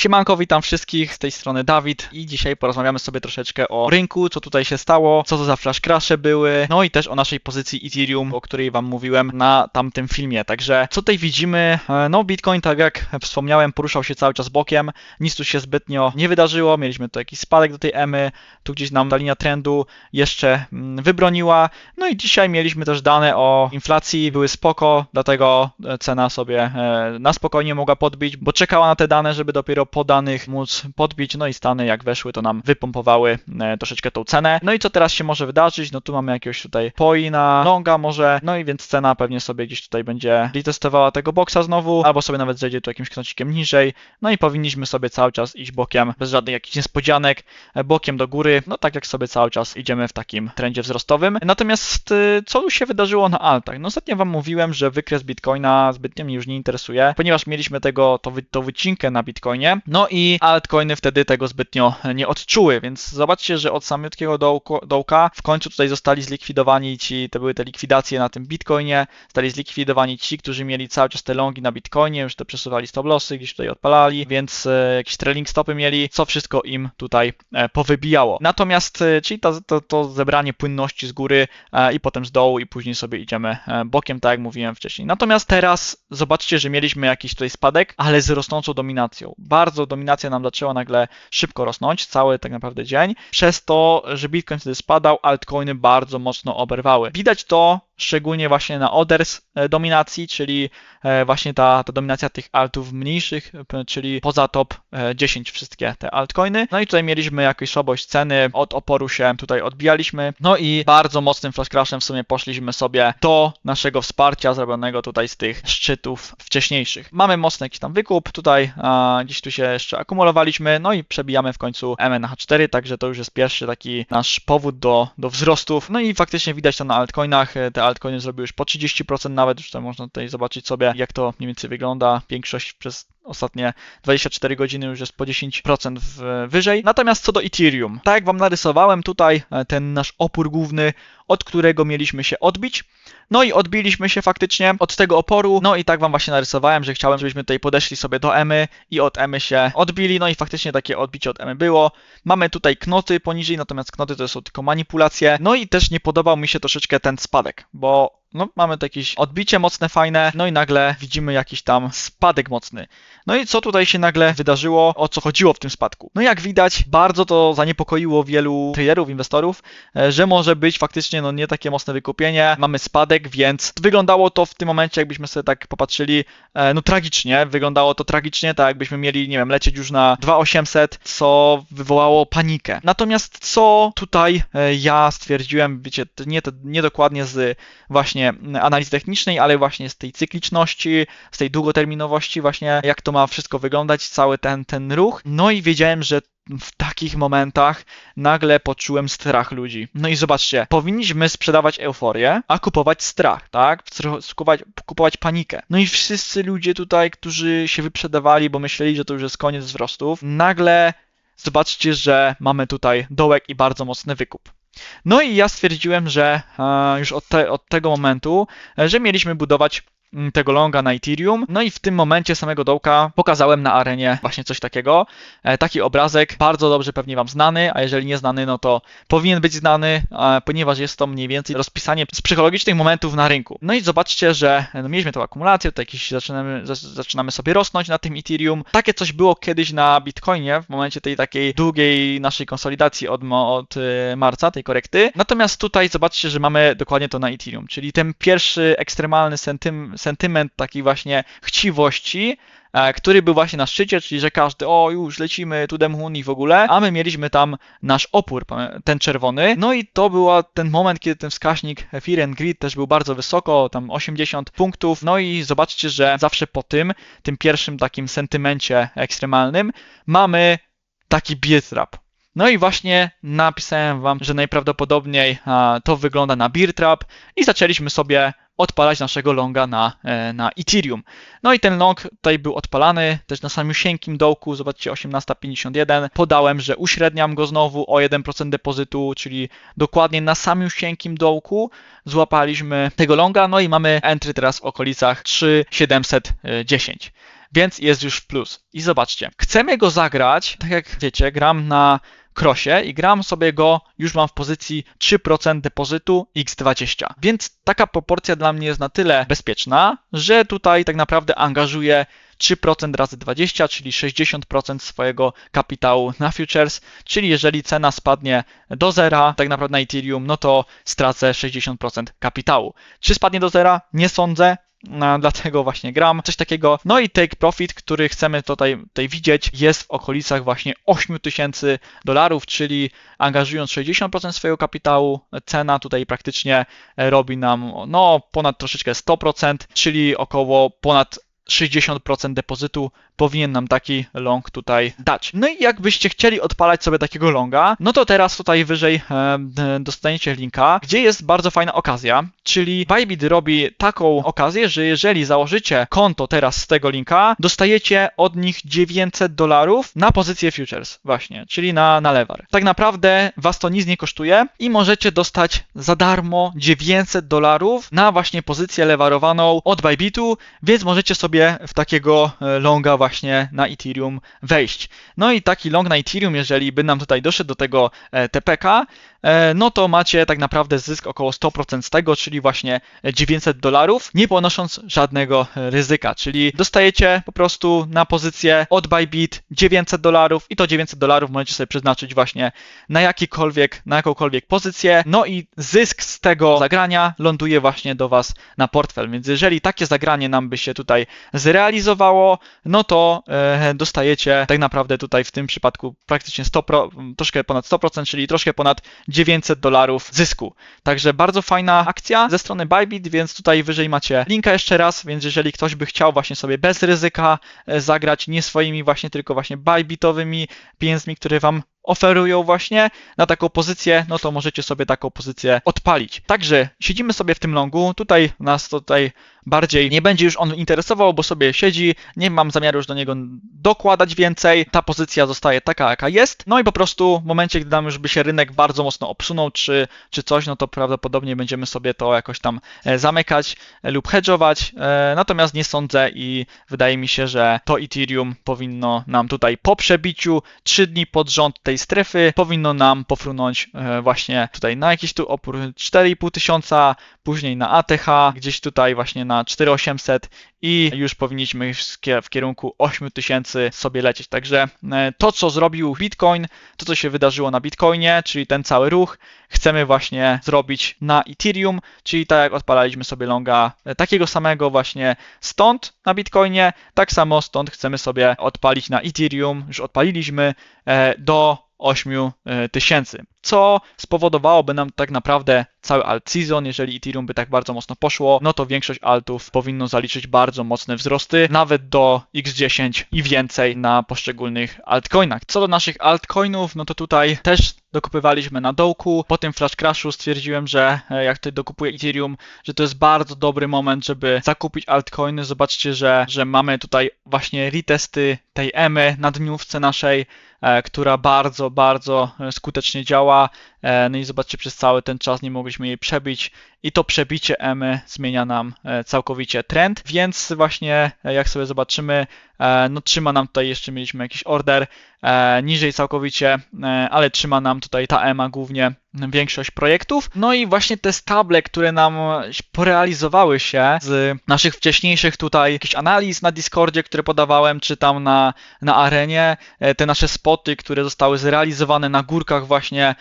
Siemanko, witam wszystkich, z tej strony Dawid i dzisiaj porozmawiamy sobie troszeczkę o rynku, co tutaj się stało, co to za flash crashe były, no i też o naszej pozycji Ethereum, o której wam mówiłem na tamtym filmie. Także co tutaj widzimy? E, No Bitcoin, tak jak wspomniałem, poruszał się cały czas bokiem, nic tu się zbytnio nie wydarzyło, mieliśmy tu jakiś spadek do tej EMY, tu gdzieś nam ta linia trendu jeszcze mm, wybroniła, no i dzisiaj mieliśmy też dane o inflacji, były spoko, dlatego e, cena sobie e, na spokojnie mogła podbić, bo czekała na te dane, żeby dopiero po danych móc podbić, no i Stany jak weszły, to nam wypompowały e, troszeczkę tą cenę. No i co teraz się może wydarzyć? No tu mamy jakiegoś tutaj poi na longa może, no i więc cena pewnie sobie gdzieś tutaj będzie retestowała tego boksa znowu, albo sobie nawet zejdzie tu jakimś knocikiem niżej, no i powinniśmy sobie cały czas iść bokiem, bez żadnych jakichś niespodzianek, e, bokiem do góry, no tak jak sobie cały czas idziemy w takim trendzie wzrostowym. Natomiast y, co tu się wydarzyło na altach? No ostatnio wam mówiłem, że wykres Bitcoina zbytnio mnie już nie interesuje, ponieważ mieliśmy tego, to, to wycinkę na Bitcoinie, no i altcoiny wtedy tego zbytnio nie odczuły, więc zobaczcie, że od samiutkiego dołka w końcu tutaj zostali zlikwidowani ci, to były te likwidacje na tym Bitcoinie, zostali zlikwidowani ci, którzy mieli cały czas te longi na Bitcoinie, już te przesuwali stop lossy, gdzieś tutaj odpalali, więc e, jakieś trailing stopy mieli, co wszystko im tutaj e, powybijało. Natomiast, e, czyli to, to, to zebranie płynności z góry i potem z dołu i później sobie idziemy bokiem, tak jak mówiłem wcześniej. Natomiast teraz zobaczcie, że mieliśmy jakiś tutaj spadek, ale z rosnącą dominacją. Bardzo dominacja nam zaczęła nagle szybko rosnąć, cały tak naprawdę dzień, przez to, że Bitcoin wtedy spadał, altcoiny bardzo mocno oberwały. Widać to szczególnie właśnie na orders e, dominacji, czyli e, właśnie ta, ta dominacja tych altów mniejszych, czyli poza top e, 10 wszystkie te altcoiny. No i tutaj mieliśmy jakąś słabość ceny, od oporu się tutaj odbijaliśmy, no i bardzo mocnym flash crashem w sumie poszliśmy sobie do naszego wsparcia zrobionego tutaj z tych szczytów wcześniejszych. Mamy mocny jakiś tam wykup, tutaj a, gdzieś tu się jeszcze akumulowaliśmy, no i przebijamy w końcu MNH4, także to już jest pierwszy taki nasz powód do, do wzrostów. No i faktycznie widać to na altcoinach, e, te altcoiny zrobiły już po 30% nawet, już tutaj można tutaj zobaczyć sobie, jak to mniej więcej wygląda. Większość przez ostatnie 24 godziny już jest po 10% w, wyżej. Natomiast co do Ethereum, tak jak Wam narysowałem tutaj e, ten nasz opór główny, od którego mieliśmy się odbić. No i odbiliśmy się faktycznie od tego oporu. No i tak Wam właśnie narysowałem, że chciałem, żebyśmy tutaj podeszli sobie do Emy i od Emy się odbili. No i faktycznie takie odbicie od Emy było. Mamy tutaj knoty poniżej, natomiast knoty to są tylko manipulacje. No i też nie podobał mi się troszeczkę ten spadek, bo no, mamy to jakieś odbicie mocne, fajne, no i nagle widzimy jakiś tam spadek mocny. No i co tutaj się nagle wydarzyło, o co chodziło w tym spadku? No jak widać, bardzo to zaniepokoiło wielu traderów, inwestorów, e, że może być faktycznie no nie takie mocne wykupienie, mamy spadek, więc wyglądało to w tym momencie, jakbyśmy sobie tak popatrzyli, e, no tragicznie, wyglądało to tragicznie, tak jakbyśmy mieli, nie wiem, lecieć już na 2800, co wywołało panikę. Natomiast co tutaj e, ja stwierdziłem, wiecie, nie, nie dokładnie z właśnie analizy technicznej, ale właśnie z tej cykliczności, z tej długoterminowości, właśnie jak to ma wszystko wyglądać, cały ten, ten ruch. No i wiedziałem, że w takich momentach nagle poczułem strach ludzi. No i zobaczcie, powinniśmy sprzedawać euforię, a kupować strach, tak? Kupować, kupować panikę. No i wszyscy ludzie tutaj, którzy się wyprzedawali, bo myśleli, że to już jest koniec wzrostów, nagle zobaczcie, że mamy tutaj dołek i bardzo mocny wykup. No i ja stwierdziłem, że e, już od, te, od tego momentu, e, że mieliśmy budować tego longa na Ethereum. No i w tym momencie samego dołka pokazałem na arenie właśnie coś takiego. E, taki obrazek, bardzo dobrze pewnie Wam znany, a jeżeli nie znany, no to powinien być znany, e, ponieważ jest to mniej więcej rozpisanie z psychologicznych momentów na rynku. No i zobaczcie, że no, mieliśmy tą akumulację, tutaj jakieś zaczynamy, za- zaczynamy sobie rosnąć na tym Ethereum. Takie coś było kiedyś na Bitcoinie w momencie tej takiej długiej naszej konsolidacji od, od e, marca, tej korekty. Natomiast tutaj zobaczcie, że mamy dokładnie to na Ethereum, czyli ten pierwszy ekstremalny sentym, sentyment takiej właśnie chciwości, e, który był właśnie na szczycie, czyli że każdy, o już lecimy tu Demhun i w ogóle, a my mieliśmy tam nasz opór, ten czerwony, no i to był ten moment, kiedy ten wskaźnik Fear and Greed też był bardzo wysoko, tam 80 punktów, no i zobaczcie, że zawsze po tym, tym pierwszym takim sentymencie ekstremalnym, mamy taki beer trap. No i właśnie napisałem wam, że najprawdopodobniej to wygląda na beer trap i zaczęliśmy sobie odpalać naszego longa na, e, na Ethereum. No i ten long tutaj był odpalany też na samiusieńkim dołku, zobaczcie 18.51. Podałem, że uśredniam go znowu o 1% depozytu, czyli dokładnie na samiusieńkim dołku złapaliśmy tego longa, no i mamy entry teraz w okolicach 3710. więc jest już w plus. I zobaczcie, chcemy go zagrać, tak jak wiecie, gram na krosie i gram sobie go, już mam w pozycji 3% depozytu x20. Więc taka proporcja dla mnie jest na tyle bezpieczna, że tutaj tak naprawdę angażuję 3% razy 20, czyli 60% swojego kapitału na futures, czyli jeżeli cena spadnie do zera, tak naprawdę na Ethereum, no to stracę 60% kapitału. Czy spadnie do zera? Nie sądzę. No, dlatego właśnie gram, coś takiego. No i take profit, który chcemy tutaj, tutaj widzieć, jest w okolicach właśnie 8000 dolarów, czyli angażując 60% swojego kapitału, cena tutaj praktycznie robi nam no ponad troszeczkę 100%, czyli około ponad 60% depozytu powinien nam taki long tutaj dać. No i jakbyście chcieli odpalać sobie takiego longa, no to teraz tutaj wyżej e, dostaniecie linka, gdzie jest bardzo fajna okazja, czyli Bybit robi taką okazję, że jeżeli założycie konto teraz z tego linka, dostajecie od nich 900 dolarów na pozycję futures właśnie, czyli na, na lewar. Tak naprawdę was to nic nie kosztuje i możecie dostać za darmo 900 dolarów na właśnie pozycję lewarowaną od Bybitu, więc możecie sobie w takiego e, longa właśnie właśnie na Ethereum wejść. No i taki long na Ethereum, jeżeli by nam tutaj doszedł do tego e, TPK, e, no to macie tak naprawdę zysk około 100% z tego, czyli właśnie 900 dolarów, nie ponosząc żadnego ryzyka, czyli dostajecie po prostu na pozycję od Bybit 900 dolarów i to 900 dolarów możecie sobie przeznaczyć właśnie na jakikolwiek, na jakąkolwiek pozycję, no i zysk z tego zagrania ląduje właśnie do Was na portfel, więc jeżeli takie zagranie nam by się tutaj zrealizowało, no to e, dostajecie tak naprawdę tutaj w tym przypadku praktycznie 100 troszkę ponad 100%, czyli troszkę ponad 900 dolarów zysku. Także bardzo fajna akcja ze strony Bybit, więc tutaj wyżej macie linka jeszcze raz, więc jeżeli ktoś by chciał właśnie sobie bez ryzyka e, zagrać, nie swoimi właśnie, tylko właśnie Bybitowymi pieniędzmi, które wam oferują właśnie na taką pozycję, no to możecie sobie taką pozycję odpalić. Także siedzimy sobie w tym longu, tutaj nas tutaj bardziej nie będzie już on interesował, bo sobie siedzi, nie mam zamiaru już do niego dokładać więcej, ta pozycja zostaje taka, jaka jest, no i po prostu w momencie, gdy nam już by się rynek bardzo mocno obsunął, czy, czy coś, no to prawdopodobnie będziemy sobie to jakoś tam e, zamykać e, lub hedge'ować, e, natomiast nie sądzę i wydaje mi się, że to Ethereum powinno nam tutaj po przebiciu 3 dni pod rząd tej strefy powinno nam pofrunąć właśnie tutaj na jakiś tu opór 4,5 tysiąca, później na ATH, gdzieś tutaj właśnie na 4800 i już powinniśmy w kierunku 8000 sobie lecieć. Także e, to, co zrobił Bitcoin, to, co się wydarzyło na Bitcoinie, czyli ten cały ruch, chcemy właśnie zrobić na Ethereum, czyli tak jak odpalaliśmy sobie longa e, takiego samego właśnie stąd na Bitcoinie, tak samo stąd chcemy sobie odpalić na Ethereum, już odpaliliśmy e, do 8 e, tysięcy, co spowodowałoby nam tak naprawdę cały alt season, jeżeli Ethereum by tak bardzo mocno poszło, no to większość altów powinno zaliczyć bardzo mocne wzrosty, nawet do x10 i więcej na poszczególnych altcoinach. Co do naszych altcoinów, no to tutaj też dokupywaliśmy na dołku. Po tym flash crashu stwierdziłem, że e, jak tutaj dokupuję Ethereum, że to jest bardzo dobry moment, żeby zakupić altcoiny. Zobaczcie, że, że mamy tutaj właśnie retesty tej EMY na dniówce naszej, e, która bardzo, bardzo skutecznie działa. E, no i zobaczcie, przez cały ten czas nie mogliśmy jej przebić i to przebicie EMY zmienia nam e, całkowicie trend, więc właśnie e, jak sobie zobaczymy, no trzyma nam tutaj, jeszcze mieliśmy jakiś order niżej całkowicie, ale trzyma nam tutaj ta EMA głównie większość projektów. No i właśnie te stable, które nam porealizowały się z naszych wcześniejszych tutaj jakichś analiz na Discordzie, które podawałem, czy tam na, na arenie, te nasze spoty, które zostały zrealizowane na górkach właśnie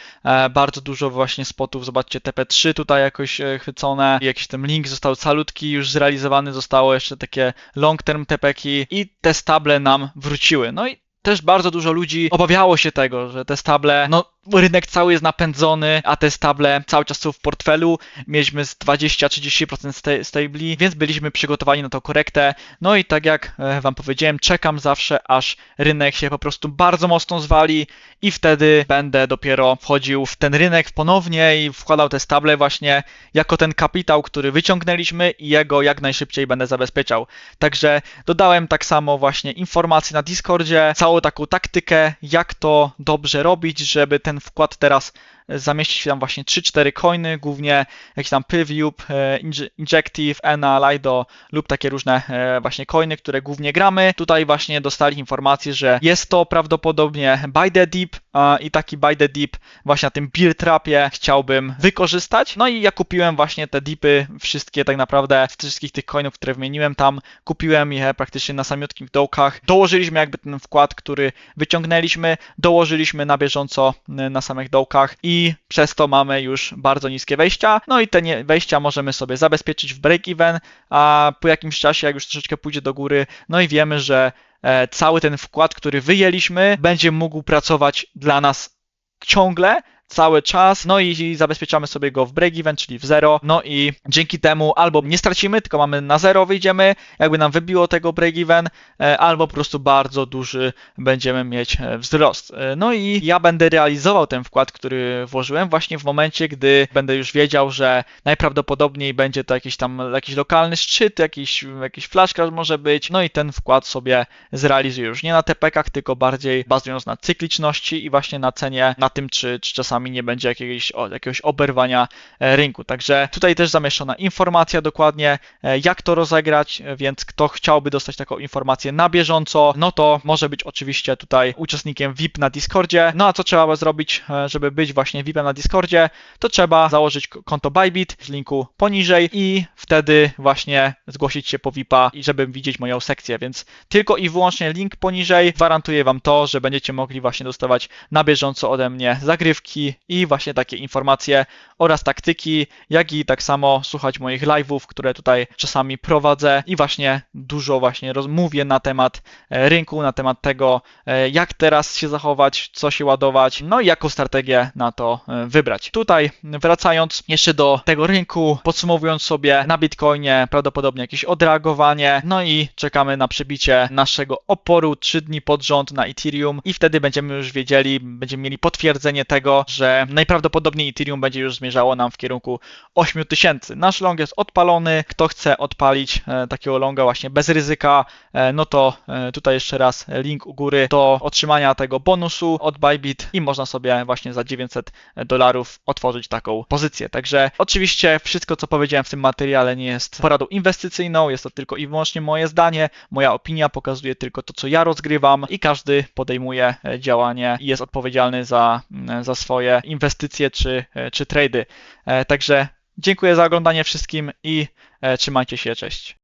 bardzo dużo właśnie spotów, zobaczcie TP3 tutaj jakoś e, chwycone, jakiś ten link został calutki już zrealizowany, zostało jeszcze takie long term TPki i te stable nam wróciły. No i też bardzo dużo ludzi obawiało się tego, że te stable, no rynek cały jest napędzony, a te stable cały czas są w portfelu. Mieliśmy z 20-30% stabli, więc byliśmy przygotowani na tą korektę. No i tak jak e, Wam powiedziałem, czekam zawsze, aż rynek się po prostu bardzo mocno zwali i wtedy będę dopiero wchodził w ten rynek ponownie i wkładał te stable właśnie jako ten kapitał, który wyciągnęliśmy i jego jak najszybciej będę zabezpieczał. Także dodałem tak samo właśnie informacje na Discordzie, całą taką taktykę, jak to dobrze robić, żeby ten wkład teraz zamieścić tam właśnie 3-4 coiny, głównie jakiś tam Piviup, e, Inj- Injective, Ena, Lido lub takie różne e, właśnie coiny, które głównie gramy. Tutaj właśnie dostali informację, że jest to prawdopodobnie Buy the Deep i taki Buy the Deep właśnie na tym Beer Trapie chciałbym wykorzystać. No i ja kupiłem właśnie te dipy, wszystkie tak naprawdę, wszystkich tych coinów, które wymieniłem tam, kupiłem je praktycznie na samiutkich dołkach. Dołożyliśmy jakby ten wkład, który wyciągnęliśmy, dołożyliśmy na bieżąco y, na samych dołkach i przez to mamy już bardzo niskie wejścia. No i te wejścia możemy sobie zabezpieczyć w break-even, a po jakimś czasie, jak już troszeczkę pójdzie do góry, no i wiemy, że e, cały ten wkład, który wyjęliśmy, będzie mógł pracować dla nas ciągle, cały czas, no i zabezpieczamy sobie go w break-even, czyli w zero, no i dzięki temu albo nie stracimy, tylko mamy na zero wyjdziemy, jakby nam wybiło tego break-even, e, albo po prostu bardzo duży będziemy mieć e, wzrost. E, No i ja będę realizował ten wkład, który włożyłem właśnie w momencie, gdy będę już wiedział, że najprawdopodobniej będzie to jakiś tam jakiś lokalny szczyt, jakiś, jakiś flashcrash może być, no i ten wkład sobie zrealizuję już nie na TPK-ach, tylko bardziej bazując na cykliczności i właśnie na cenie, na tym, czy, czy czasami nie będzie jakiegoś, jakiegoś oberwania e, rynku. Także tutaj też zamieszczona informacja dokładnie, e, jak to rozegrać, e, więc kto chciałby dostać taką informację na bieżąco, no to może być oczywiście tutaj uczestnikiem VIP na Discordzie. No a co trzeba zrobić, żeby być właśnie VIPem na Discordzie? To trzeba założyć konto Bybit w linku poniżej i wtedy właśnie zgłosić się po VIPa i żeby widzieć moją sekcję, więc tylko i wyłącznie link poniżej gwarantuje Wam to, że będziecie mogli właśnie dostawać na bieżąco ode mnie zagrywki i właśnie takie informacje oraz taktyki, jak i tak samo słuchać moich live'ów, które tutaj czasami prowadzę i właśnie dużo właśnie rozmówię na temat e, rynku, na temat tego, e, jak teraz się zachować, co się ładować, no i jaką strategię na to e, wybrać. Tutaj wracając jeszcze do tego rynku, podsumowując sobie na Bitcoinie prawdopodobnie jakieś odreagowanie, no i czekamy na przebicie naszego oporu 3 dni pod rząd na Ethereum i wtedy będziemy już wiedzieli, będziemy mieli potwierdzenie tego, że najprawdopodobniej Ethereum będzie już zmierzało nam w kierunku 8000. Nasz long jest odpalony, kto chce odpalić e, takiego longa właśnie bez ryzyka, e, no to e, tutaj jeszcze raz link u góry do otrzymania tego bonusu od Bybit i można sobie właśnie za 900 dolarów otworzyć taką pozycję. Także oczywiście wszystko co powiedziałem w tym materiale nie jest poradą inwestycyjną, jest to tylko i wyłącznie moje zdanie, moja opinia pokazuje tylko to co ja rozgrywam i każdy podejmuje działanie i jest odpowiedzialny za, mm, za swoje inwestycje czy, e, czy trady. E, Także dziękuję za oglądanie wszystkim i e, trzymajcie się, cześć.